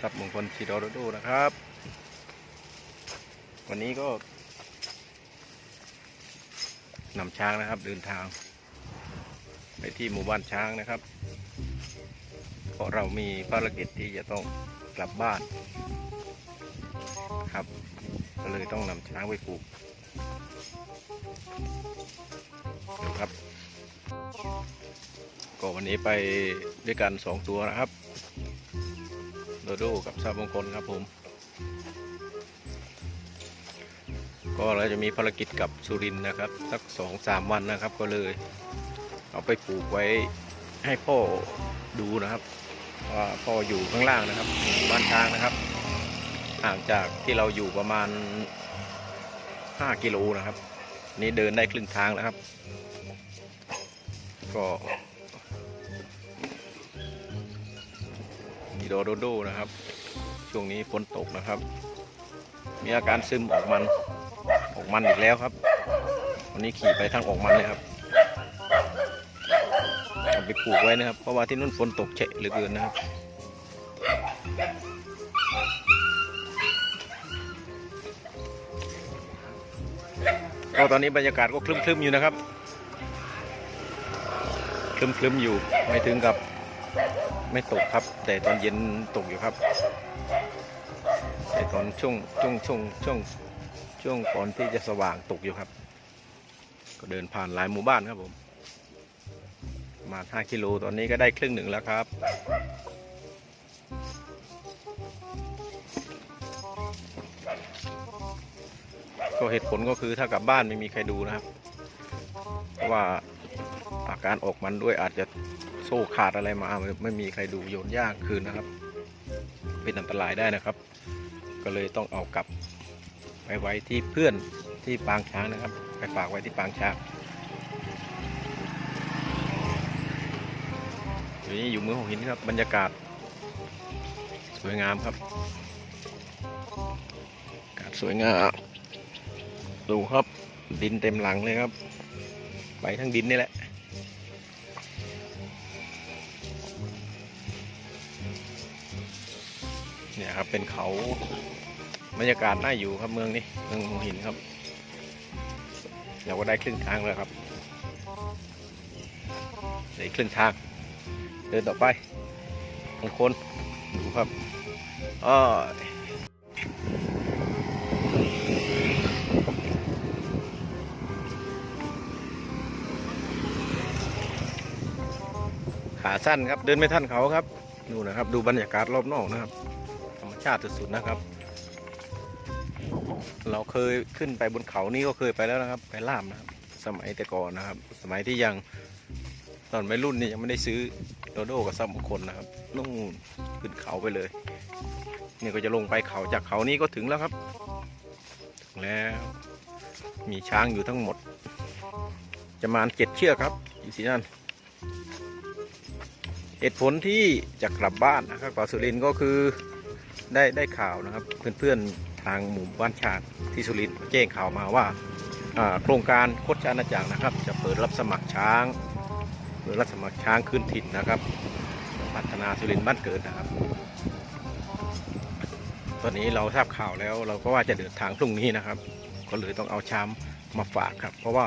ทรัพย์มงคลชีโดโรโดนะครับ วันนี้ก็นำช้างนะครับเดินทาง ไปที่หมู่บ้านช้างนะครับ เพราะเรามีภารกิจที่จะต้องกลับบ้านครับก็เลยต้องนำช้างไปผูกดูครับก็วันนี้ไปด้วยกันสองตัวนะครับ โดกับซาบงคลครับผม ก็เราจะมีภารกิจกับสุรินนะครับ สักสองสามวันนะครับก็เลย เอาไปปลูกไว้ให้พ่อดูนะครับว่าพ่ออยู่ข้างล่างนะครับบ้านช้างนะครับ ห่างจากที่เราอยู่ประมาณ 5 กิโลนะครับ นี่เดินได้ครึ่งทางแล้วครับ ก็ โดโดโดนะครับ ช่วงนี้ฝนตกนะครับ มีอาการซึมออกมันออกมันอีกแล้วครับ วันนี้ขี่ไปทางออกมันเลยครับเอาไปปลูกไว้นะครับ เพราะว่าที่นู่นฝนตกเฉะเหลือเกินนะครับก็ตอนนี้บรรยากาศก็คลึ้มๆอยู่นะครับคลึ้มๆอยู่ไม่ถึงกับ ไม่ตกครับ แต่ตอนเย็นตกอยู่ครับ แต่ตอนช่วงช่วงช่วงช่วงช่วงก่อนที่จะสว่างตกอยู่ครับ ก็เดินผ่านหลายหมู่บ้านครับผมมา5กิโลตอนนี้ก็ได้ครึ่งหนึ่งแล้วครับก็เหตุผลก็คือถ้ากลับบ้านไม่มีใครดูนะครับ เพราะว่า อาการออกมันด้วยอาจจะโซ่ขาดอะไรมาไม่มีใครดูโยนยากคืนนะครับ เป็นอันตรายได้นะครับ ก็เลยต้องเอากลับไปไว้ที่เพื่อนที่ปางช้างนะครับ ไปฝากไว้ที่ปางช้างอยู่นี่อยู่มืองหัวหินครับบรรยากาศ สวยงามครับอากาศสวยงามดูครับดินเต็มหลังเลยครับ ไปทั้งดินนี่แหละ นี่ครับ เป็นเขาบรรยากาศน่าอยู่ครับเมืองนี้เมืองหัวหินครับ เราก็ได้ครึ่งทางแล้วครับเหลือครึ่งทาง เดินต่อไปบางคนดูครับอ้อขาสั้นครับเดินไม่ทันเขาครับดูนะครับ ดูบรรยากาศรอบนอกนะครับ ชาติสุดๆนะครับ เราเคยขึ้นไปบนเขานี่ก็เคยไปแล้วนะครับ ไปล่ามนะครับ สมัยแต่ก่อนนะครับ สมัยที่ยังตอนไม่รุ่นนี่ยังไม่ได้ซื้อโดโดกับซัมงคนนะครับนู่นขึ้นเขาไปเลยนี่ก็จะลงไปเขาจากเขานี้ก็ถึงแล้วครับถึงแล้วมีช้างอยู่ทั้งหมดประมาเจ็ดเชือกครับ อยู่ที่นั่นเหตุผลที่จะกลับบ้านนะครับกว่าสุรินทร์ก็คือ ได้ได้ข่าวนะครับ เพื่อนๆทางหมู่บ้านชาติที่สุรินทร์แจ้งข่าวมาว่าโครงการโคดชาณาจักรนะครับ จะเปิดรับสมัครช้างเปิดรับสมัครช้างคืนถิ่นนะครับ พัฒนาสุรินทร์บ้านเกิดนะครับ ตอนนี้เราทราบข่าวแล้วเราก็ว่าจะเดินทางพรุ่งนี้นะครับ ก็เลยต้องเอาช้างมาฝากครับ เพราะว่า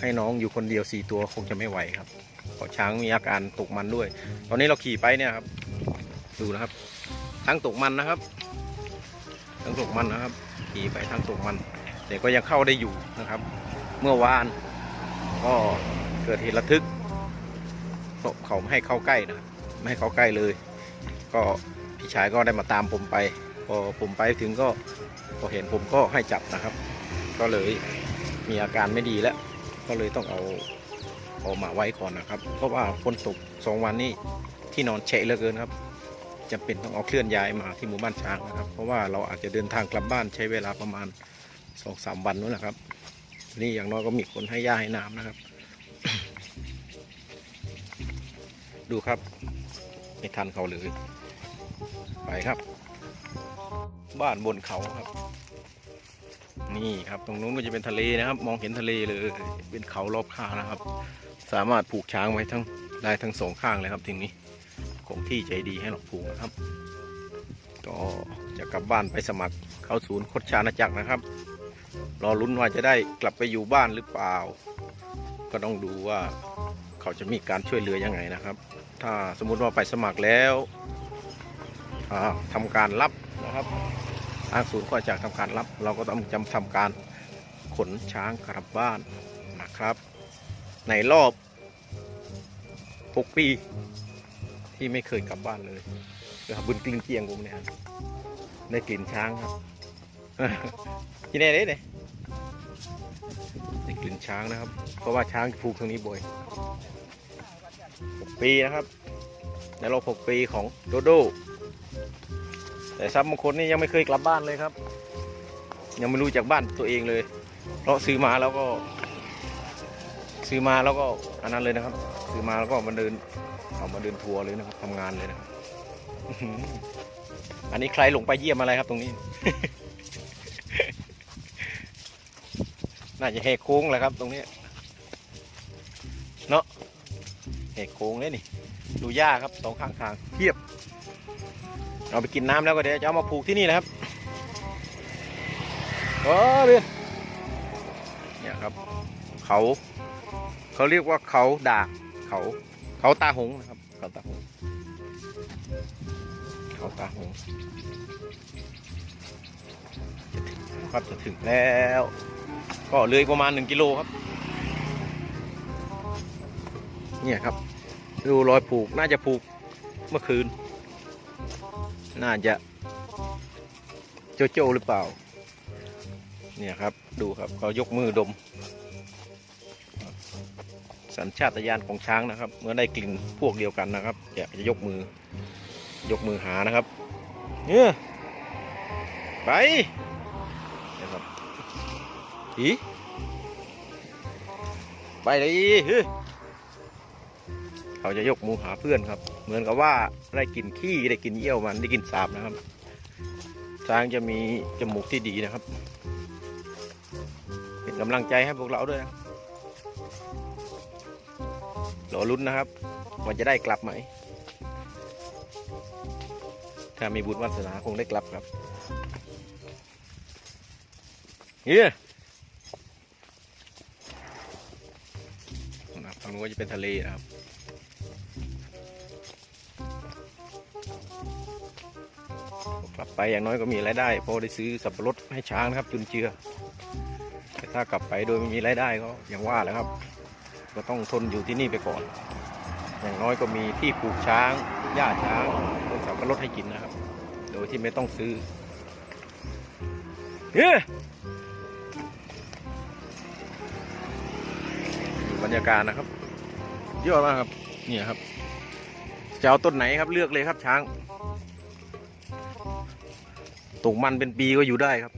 ให้น้องอยู่คนเดียวสี่ตัวคงจะไม่ไหวครับเพราะช้างมีอาการตกมันด้วย ตอนนี้เราขี่ไปเนี่ยครับ ดูนะครับ ทั้งตกมันนะครับทั้งตกมันนะครับ ขี่ไปทั้งตกมัน แต่ก็ยังเข้าได้อยู่นะครับ เมื่อวานก็เกิดเหตุระทึกเขาไม่ให้เข้าใกล้นะครับไม่ให้เข้าใกล้เลย ก็พี่ชายก็ได้มาตามผมไป พอผมไปถึงก็พอเห็นผมก็ให้จับนะครับ ก็เลยมีอาการไม่ดีแล้ว ก็เลยต้องเอาออกมาไว้ก่อนนะครับ เพราะว่าฝนตกสองวันนี้ที่นอนเฉะเหลือเกินครับ จำเป็นต้องเอาเคลื่อนย้ายมาที่หมู่บ้านช้างนะครับ เพราะว่าเราอาจจะเดินทางกลับบ้านใช้เวลาประมาณสองสามวันนู้นนะครับ นี่อย่างน้อยก็มีคนให้ย่าให้น้ำนะครับ ดูครับ ไม่ทันเขาเลยไปครับ บ้านบนเขาครับ นี่ครับ ตรงนู้นก็จะเป็นทะเลนะครับ มองเห็นทะเลเลยเป็นเขารอบข้างนะครับ สามารถผูกช้างไว้ทั้งได้ทั้งสองข้างเลยครับทีนี้ ของที่ใจดีให้เราผูกนะครับ ก็จะกลับบ้านไปสมัครเข้าศูนย์คดชานาจักรนะครับ รอลุ้นว่าจะได้กลับไปอยู่บ้านหรือเปล่า ก็ต้องดูว่าเขาจะมีการช่วยเหลือยังไงนะครับ ถ้าสมมุติว่าไปสมัครแล้วอ่าทำการรับนะครับทางศูนย์ก็จะทำการรับ เราก็ต้องจำทำการขนช้างกลับบ้านนะครับ ในรอบ 6 ปี ที่ไม่เคยกลับบ้านเลยนะครับบุญกลิ่นเกียงผมเนี่ยได้กลิ่นช้างครับที่ไหนเด้เนี่ยได้กลิ่นช้างนะครับ เพราะว่าช้างผูกตรงนี้บ่อย6ปีนะครับในรอบ6ปีของโดโดแต่ซับบางคนนี่ยังไม่เคยกลับบ้านเลยครับ ยังไม่รู้จากบ้านตัวเองเลย เพราะซื้อมาแล้วก็ ซื้อมาแล้วก็อันนั้นเลยนะครับ ซื้อมาแล้วก็มาเดินเอามาเดินทัวร์เลยนะครับทำงานเลยนะครับอันนี้ใครหลงไปเยี่ยมอะไรครับตรงนี้ น่าจะแหกโค้งแหละครับ ตรงนี้เนาะแหกโค้งเลยนี่ ดูหญ้าครับสองข้างทางเทียบ เอาไปกินน้ำแล้วก็เดี๋ยวจะเอามาผูกที่นี่นะครับโอ้เบียนเนี่ยครับ เขา เขาเรียกว่าเขาดาเขาเขาตาหงนะครับ เขาตาหงเขาตาหงจะถึงแล้วครับจะถึงแล้ว ก็เลยประมาณหนึ่งกิโลครับ เนี่ยครับ ดูรอยผูกน่าจะผูกเมื่อคืน น่าจะโจโจหรือเปล่า เนี่ยครับดูครับเขายกมือดม สัญชาตญาณของช้างนะครับ เมื่อได้กลิ่นพวกเดียวกันนะครับจะจะยกมือยกมือหานะครับเนี่ยไปนะครับอีไปเลยเฮ้ยเขาจะยกมือหาเพื่อนครับ เหมือนกับว่าได้กลินขี้ได้กลินเยี่ยวมันได้กลินสาบนะครับ ช้างจะมีจมูกที่ดีนะครับ เป็นกำลังใจให้พวกเราด้วยนะ รอลุ้นนะครับว่าจะได้กลับไหม ถ้ามีบุญวาสนาคงได้กลับครับเฮียนะครับทางนู้นก็จะเป็นทะเลนะครับ กลับไปอย่างน้อยก็มีรายได้พอได้ซื้อสับปะรดให้ช้างนะครับ จุนเจือ แต่ถ้ากลับไปโดยไม่มีรายได้ก็อย่างว่าแหละครับ ก็ต้องทนอยู่ที่นี่ไปก่อน อย่างน้อยก็มีที่ปลูกช้างหญ้าช้างต้นสับปะรดให้กินนะครับ โดยที่ไม่ต้องซื้อเฮ้บรรยากาศนะครับเยอะมากครับเนี่ยครับจะเอาต้นไหนครับเลือกเลยครับช้างตกมันเป็นปีก็อยู่ได้ครับ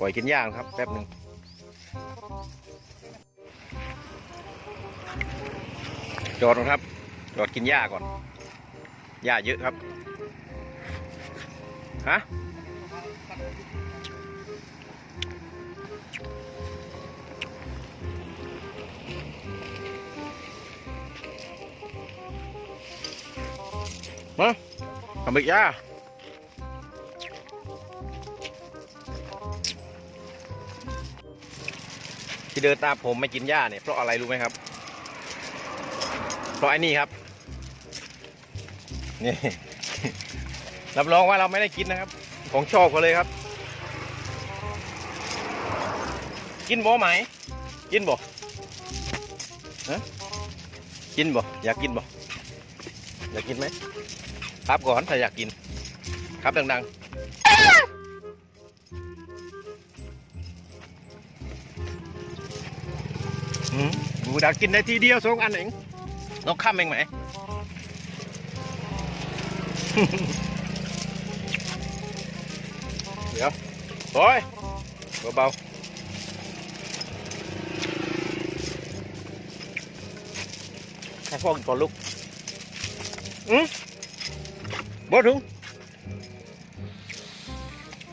ปล่อยกินย่างครับแป๊บหนึ่งจอดก่อนครับ จอดกินหญ้าก่อนหญ้าเยอะครับฮะมาทำอีกหญ้า ที่เดินตามผมไม่กินหญ้าเนี่ยเพราะอะไรรู้ไหมครับ เพราะไอ้นี่ครับ นี่ รับรองว่าเราไม่ได้กินนะครับ ของชอบเขาเลยครับ กินบ่ไหม กินบ่ฮะกินบ่อยากกินบ่อยากกินไหมครับก่อนถ้าอยากกิน ครับดังๆ บูดักกินได้ทีเดียวสองอันเองนกข้ามเองไหมเดี๋ยวโอ้ยเบาๆให้พ่อกินก่อนลูกอืมบ่ถึง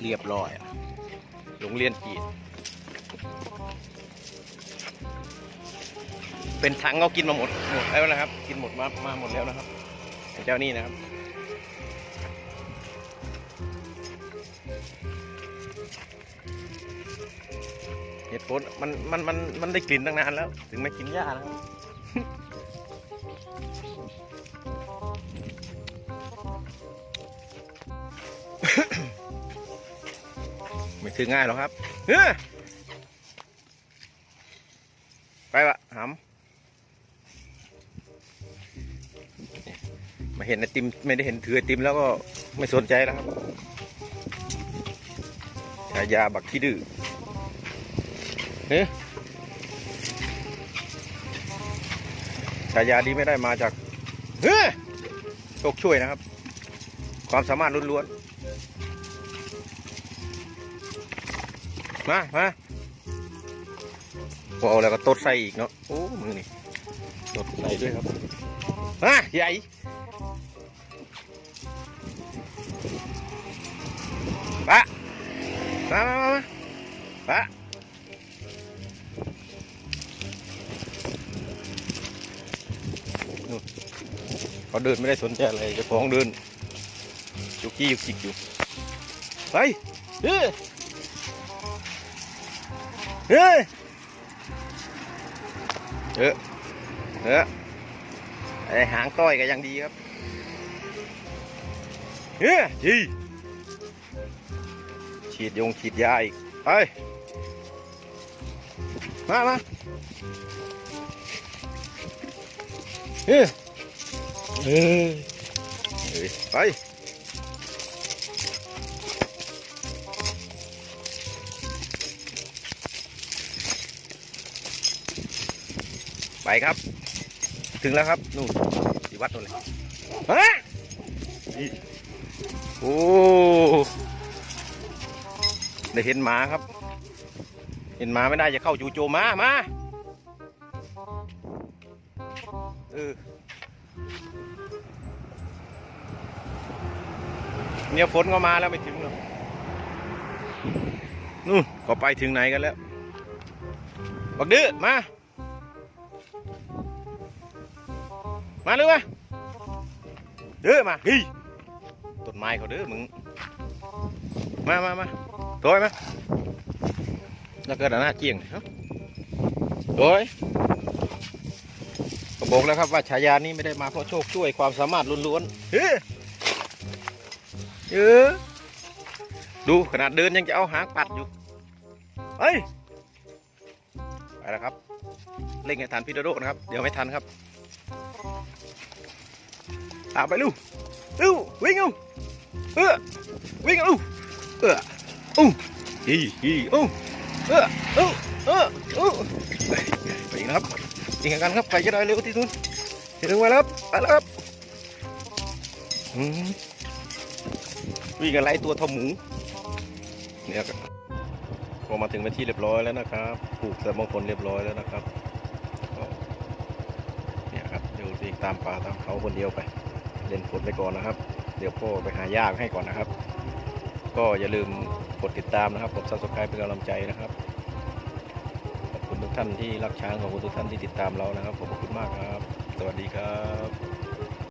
เรียบร้อยอะโรงเรียนจีน เป็นถังเขากินมาหมดหมดแล้วนะครับ กินหมดมามาหมดแล้วนะครับเจ้านี่นะครับเหตุผลมันมันมันมันได้กลิ่นตั้งนานแล้ว ถึงไม่กินหญ้านะครับไม่ถึงง่ายหรอกครับเฮ้ ห็นไอติมไม่ได้เห็นถือไอติมแล้วก็ไม่สนใจแล้วครับฉายาบักขี้ดื้อเฮ้ยฉายาดีไม่ได้มาจากเฮ้ยโชคช่วยนะครับ ความสามารถล้วนๆมามาพอเอาแล้วก็ตดใส่อีกเนาะโอ้มือนี่ตดใส่ด้วยครับมาใหญ่ ปะมามามามาปะเขาเดินไม่ได้สนใจอะไรจ้าของเดินยุกี้ยุกจิกอยู่ไปเฮ้ยเฮ้ยเออเออไอหางต้อยก็ยังดีครับเฮ้ยดี ฉีดยงฉีดยาอีกไปมามาเฮ้ยเฮ้ยไปไปครับ ถึงแล้วครับ นู่นที่วัดนู่นเลยฮะโอ้ ได้เห็นหมาครับ เห็นหมาไม่ได้จะเข้าจู่โจมมามาเออเนี่ยฝนก็มาแล้วไม่ถึงหรอกนู่นก็ไปถึงไหนกันแล้วบักดื้อมา มาเลยมาเด้อมาฮีต้นไม้เขาเด้อมึง มามามา โดยมแล้วก็ด้านหน้าเจียงเนาะโดยก็บอกแล้วครับว่าฉายานี้ไม่ได้มาเพราะโชคช่วยความสามารถล้วนๆเฮ้ยเออดูขนาดเดินยังจะเอาหางปัดอยู่เฮ้ยไปแล้วครับเล่นให้ทันพี่โดโดนะครับ เดี๋ยวไม่ทันครับตามไปลูกลูกวิ่งเอาเออวิ่งเอาลูกเออ อู้ฮีฮีอู้เออเออเออเออไปอีกครับยิงกันครับใครจะได้เร็วที่สุดถึงมาแล้วไปแล้วครับอืมวิ่งกันไล่ตัวท่าหมูเนี่ยครับพอมาถึงเป็นที่เรียบร้อยแล้วนะครับปลูกเสริมมงคลเรียบร้อยแล้วนะครับเนี่ยครับเดี๋ยวสิตามป่าตามเขาคนเดียวไป เล่นฝนไปก่อนนะครับ เดี๋ยวพ่อไปหายากให้ก่อนนะครับ ก็อย่าลืมกดติดตามนะครับกด subscribe เป็นกำลังใจนะครับขอบคุณทุกท่านที่รักช้างขอบคุณทุกท่านที่ติดตามเรานะครับขอบคุณมากครับ สวัสดีครับ